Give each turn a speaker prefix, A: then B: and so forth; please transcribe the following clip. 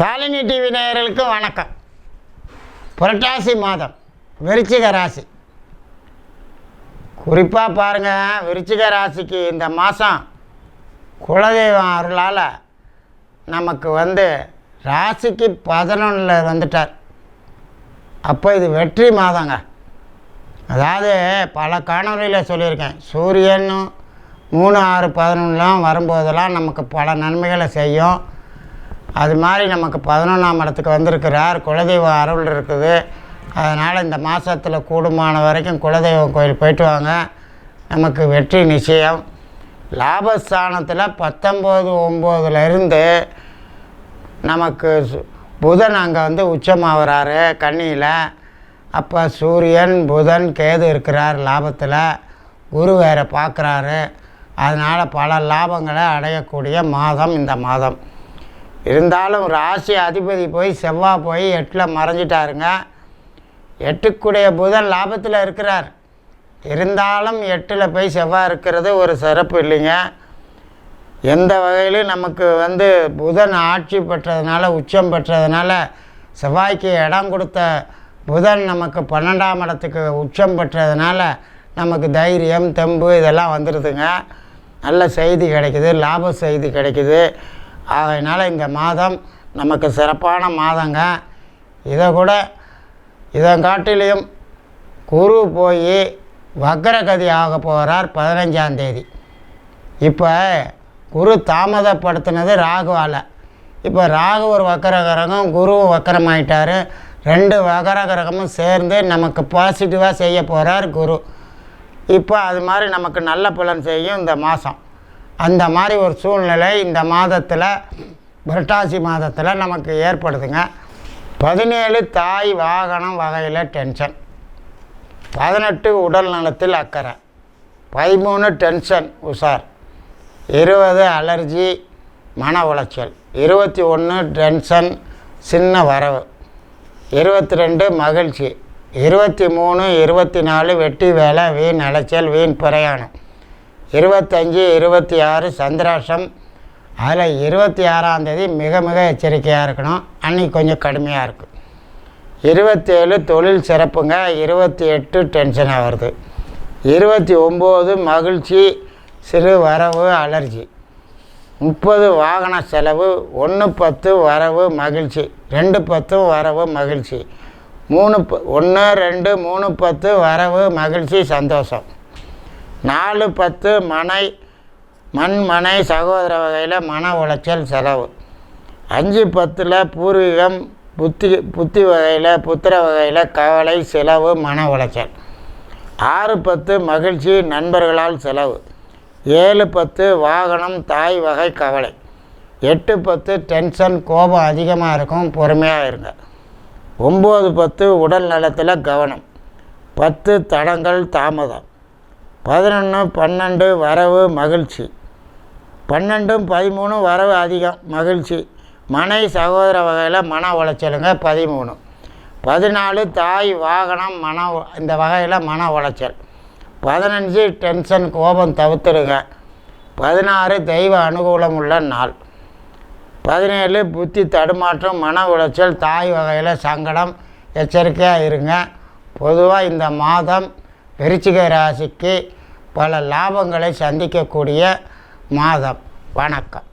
A: Shalini TV நேயர்களுக்கு வணக்கம். புரட்டாசி மாதம் விருச்சிக ராசி. குறிப்பாக பாருங்கள் விருச்சிக ராசிக்கு இந்த மாதம் குலதெய்வம் அருளால் நமக்கு வந்து ராசிக்கு பதினொன்றில் வந்துட்டார். அப்போ இது வெற்றி மாதங்க. அதாவது பல காணொலியில் சொல்லியிருக்கேன். சூரியனும் மூணு ஆறு பதினொன்றுலாம் வரும்போதெல்லாம் நமக்கு பல நன்மைகளை செய்யும். அது மாதிரி நமக்கு பதினொன்றாம் இடத்துக்கு வந்திருக்கிறார். குலதெய்வ அருள் இருக்குது. அதனால் இந்த மாதத்தில் கூடுமான வரைக்கும் குலதெய்வம் கோயில் போயிட்டு வாங்க. நமக்கு வெற்றி நிச்சயம். லாபஸ்தானத்தில் பத்தொம்போது ஒம்போதுலேருந்து நமக்கு சு- புதன் அங்கே வந்து உச்சமாகறாரு கண்ணியில் அப்போ சூரியன் புதன் கேது இருக்கிறார் லாபத்தில். குரு வேற பார்க்குறாரு அதனால் பல லாபங்களை அடையக்கூடிய மாதம் இந்த மாதம். இருந்தாலும் ராசி அதிபதி போய் செவ்வாய் போய் எட்டில் மறைஞ்சிட்டாருங்க. எட்டுக்குடைய புதன் லாபத்தில் இருக்கிறார். இருந்தாலும் எட்டில் போய் செவ்வாய் இருக்கிறது ஒரு சிறப்பு இல்லைங்க. எந்த வகையிலும் நமக்கு வந்து புதன் ஆட்சி பெற்றதுனால உச்சம் பெற்றதுனால செவ்வாய்க்கு இடம் கொடுத்த புதன் நமக்கு பன்னெண்டாம் இடத்துக்கு உச்சம் பெற்றதுனால நமக்கு தைரியம் தெம்பு இதெல்லாம் வந்துடுதுங்க நல்ல செய்தி கிடைக்குது லாப செய்தி கிடைக்குது. ஆகையினால இந்த மாதம் நமக்கு சிறப்பான மாதங்க. இதை கூட இதை காட்டிலையும் குரு போய் வக்ரகதி ஆக போகிறார் பதினஞ்சாந்தேதி இப்போ குரு தாமதப்படுத்தினது ராகுவால். இப்போ ராகு ஒரு வக்கர கிரகம் குருவும் வக்கரமாயிட்டார் ரெண்டு வக்கர கிரகமும் சேர்ந்து நமக்கு பாசிட்டிவாக செய்ய போகிறார் குரு. இப்போ அது மாதிரி நமக்கு நல்ல பலன் செய்யும் இந்த மாதம். அந்த மாதிரி ஒரு சூழ்நிலை இந்த மாதத்தில் புரட்டாசி மாதத்தில் நமக்கு ஏற்படுதுங்க. பதினேழு தாய் வாகனம் வகையில் டென்ஷன் பதினெட்டு உடல் நலத்தில் அக்கறை. பதிமூணு டென்ஷன் உஷார் இருபது அலர்ஜி மன உளைச்சல். இருபத்தி ஒன்று டென்ஷன் சின்ன வரவு. இருபத்தி ரெண்டு மகிழ்ச்சி. இருபத்தி மூணு இருபத்தி நாலு வெட்டி வேலை வீண் அலைச்சல் வீண் பிரயாணம். இருபத்தஞ்சி இருபத்தி ஆறு சந்திராஷம் அதில் இருபத்தி ஆறாந்தேதி மிக மிக எச்சரிக்கையாக இருக்கணும். அன்றைக்கி கொஞ்சம் கடுமையாக இருக்கும் இருபத்தேழு தொழில் சிறப்புங்க. இருபத்தி எட்டு டென்ஷனாக வருது. இருபத்தி ஒம்பது மகிழ்ச்சி சிறு வரவு அலர்ஜி. முப்பது வாகன செலவு ஒன்று பத்து வரவு மகிழ்ச்சி. ரெண்டு பத்து வரவு மகிழ்ச்சி. மூணு ப ஒன்று ரெண்டு மூணு பத்து வரவு மகிழ்ச்சி சந்தோஷம். நாலு பத்து மனை மண் மனை சகோதர வகையில் மன உளைச்சல் செலவு. அஞ்சு பத்தில் பூர்வீகம் புத்தி புத்தி வகையில் புத்திர வகையில் கவலை செலவு மன உளைச்சல். ஆறு பத்து மகிழ்ச்சி நண்பர்களால் செலவு. ஏழு பத்து வாகனம் தாய் வகை கவலை. எட்டு பத்து டென்ஷன் கோபம் அதிகமாக இருக்கும் பொறுமையாக இருங்க. ஒம்பது பத்து உடல் நலத்தில் கவனம். பத்து தடங்கள் தாமதம். பதினொன்று பன்னெண்டு வரவு மகிழ்ச்சி. பன்னெண்டும் பதிமூணும் வரவு அதிகம் மகிழ்ச்சி. மனை சகோதர வகையில் மன உளைச்சலுங்க பதிமூணு. பதினாலு தாய் வாகனம் மன இந்த வகையில் மன உளைச்சல். பதினஞ்சு டென்ஷன் கோபம் தவிர்த்துடுங்க. பதினாறு தெய்வ அனுகூலம் உள்ள நாள். பதினேழு புத்தி தடுமாற்றம் மன உளைச்சல் தாய் வகையில் சங்கடம் எச்சரிக்கையாக இருங்க. பொதுவாக இந்த மாதம் விருச்சிக ராசிக்கு பல லாபங்களை சந்திக்கக்கூடிய மாதம். வணக்கம்.